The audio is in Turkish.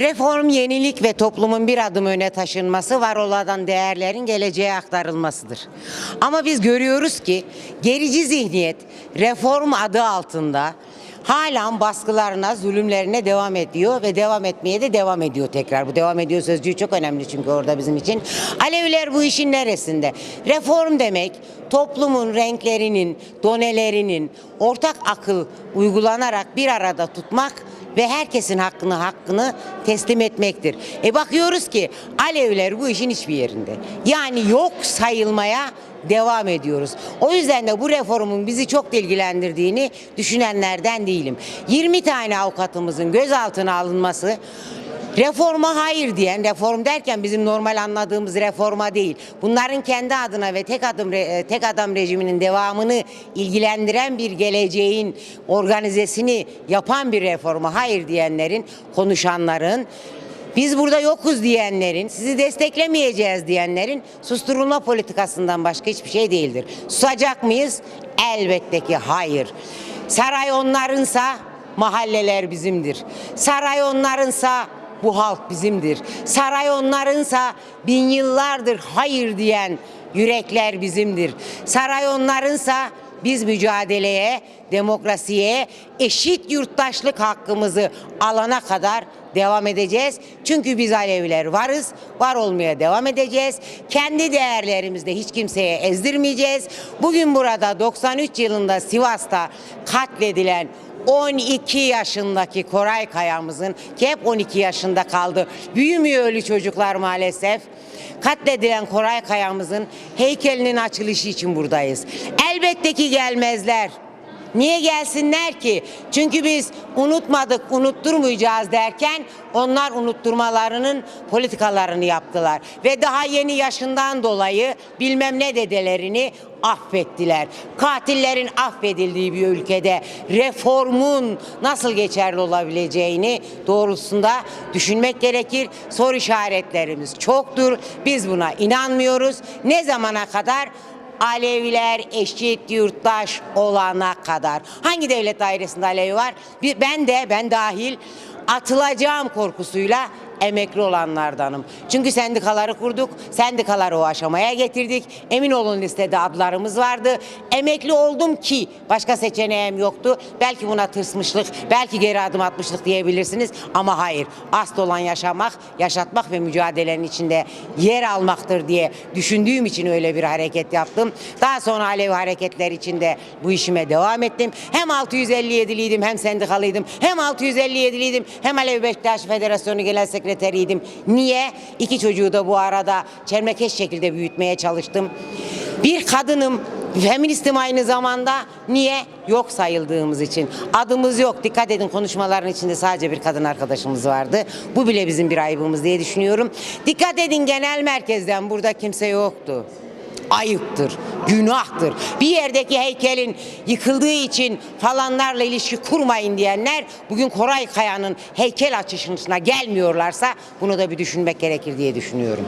Reform, yenilik ve toplumun bir adım öne taşınması var olan değerlerin geleceğe aktarılmasıdır. Ama biz görüyoruz ki gerici zihniyet reform adı altında halen baskılarına, zulümlerine devam ediyor ve devam etmeye de devam ediyor tekrar. Bu devam ediyor sözcüğü çok önemli çünkü orada bizim için. Aleviler bu işin neresinde? Reform demek toplumun renklerinin, donelerinin ortak akıl uygulanarak bir arada tutmak ve herkesin hakkını hakkını teslim etmektir. E bakıyoruz ki Aleviler bu işin hiçbir yerinde. Yani yok sayılmaya devam ediyoruz. O yüzden de bu reformun bizi çok ilgilendirdiğini düşünenlerden değilim. 20 tane avukatımızın gözaltına alınması Reforma hayır diyen, reform derken bizim normal anladığımız reforma değil. Bunların kendi adına ve tek adım re- tek adam rejiminin devamını ilgilendiren bir geleceğin organizesini yapan bir reforma hayır diyenlerin, konuşanların biz burada yokuz diyenlerin, sizi desteklemeyeceğiz diyenlerin susturulma politikasından başka hiçbir şey değildir. Susacak mıyız? Elbette ki hayır. Saray onlarınsa mahalleler bizimdir. Saray onlarınsa bu halk bizimdir. Saray onlarınsa bin yıllardır hayır diyen yürekler bizimdir. Saray onlarınsa biz mücadeleye, demokrasiye, eşit yurttaşlık hakkımızı alana kadar devam edeceğiz. Çünkü biz Aleviler varız, var olmaya devam edeceğiz. Kendi değerlerimizde hiç kimseye ezdirmeyeceğiz. Bugün burada 93 yılında Sivas'ta katledilen 12 yaşındaki Koray Kaya'mızın ki hep 12 yaşında kaldı. Büyümüyor ölü çocuklar maalesef. Katledilen Koray Kaya'mızın heykelinin açılışı için buradayız. Elbette ki gelmezler. Niye gelsinler ki? Çünkü biz unutmadık, unutturmayacağız derken onlar unutturmalarının politikalarını yaptılar. Ve daha yeni yaşından dolayı bilmem ne dedelerini affettiler. Katillerin affedildiği bir ülkede reformun nasıl geçerli olabileceğini doğrultusunda düşünmek gerekir. Soru işaretlerimiz çoktur. Biz buna inanmıyoruz. Ne zamana kadar? Aleviler eşit yurttaş olana kadar. Hangi devlet dairesinde Alevi var? Bir- Ben de ben dahil atılacağım korkusuyla emekli olanlardanım. Çünkü sendikaları kurduk. Sendikaları o aşamaya getirdik. Emin olun listede adlarımız vardı. Emekli oldum ki başka seçeneğim yoktu. Belki buna tırsmışlık, belki geri adım atmışlık diyebilirsiniz ama hayır. Asıl olan yaşamak, yaşatmak ve mücadelenin içinde yer almaktır diye düşündüğüm için öyle bir hareket yaptım. Daha sonra Alevi hareketler içinde bu işime devam ettim. Hem 657'liydim hem sendikalıydım. Hem 657'liydim hem Alevi Beşiktaş Federasyonu Genel Sekreteriydim. Niye? İki çocuğu da bu arada çelmekeş şekilde büyütmeye çalıştım. Bir kadınım, feministim aynı zamanda. Niye? Yok sayıldığımız için. Adımız yok. Dikkat edin konuşmaların içinde sadece bir kadın arkadaşımız vardı. Bu bile bizim bir ayıbımız diye düşünüyorum. Dikkat edin genel merkezden burada kimse yoktu ayıptır, günahtır. Bir yerdeki heykelin yıkıldığı için falanlarla ilişki kurmayın diyenler bugün Koray Kaya'nın heykel açılışına gelmiyorlarsa bunu da bir düşünmek gerekir diye düşünüyorum.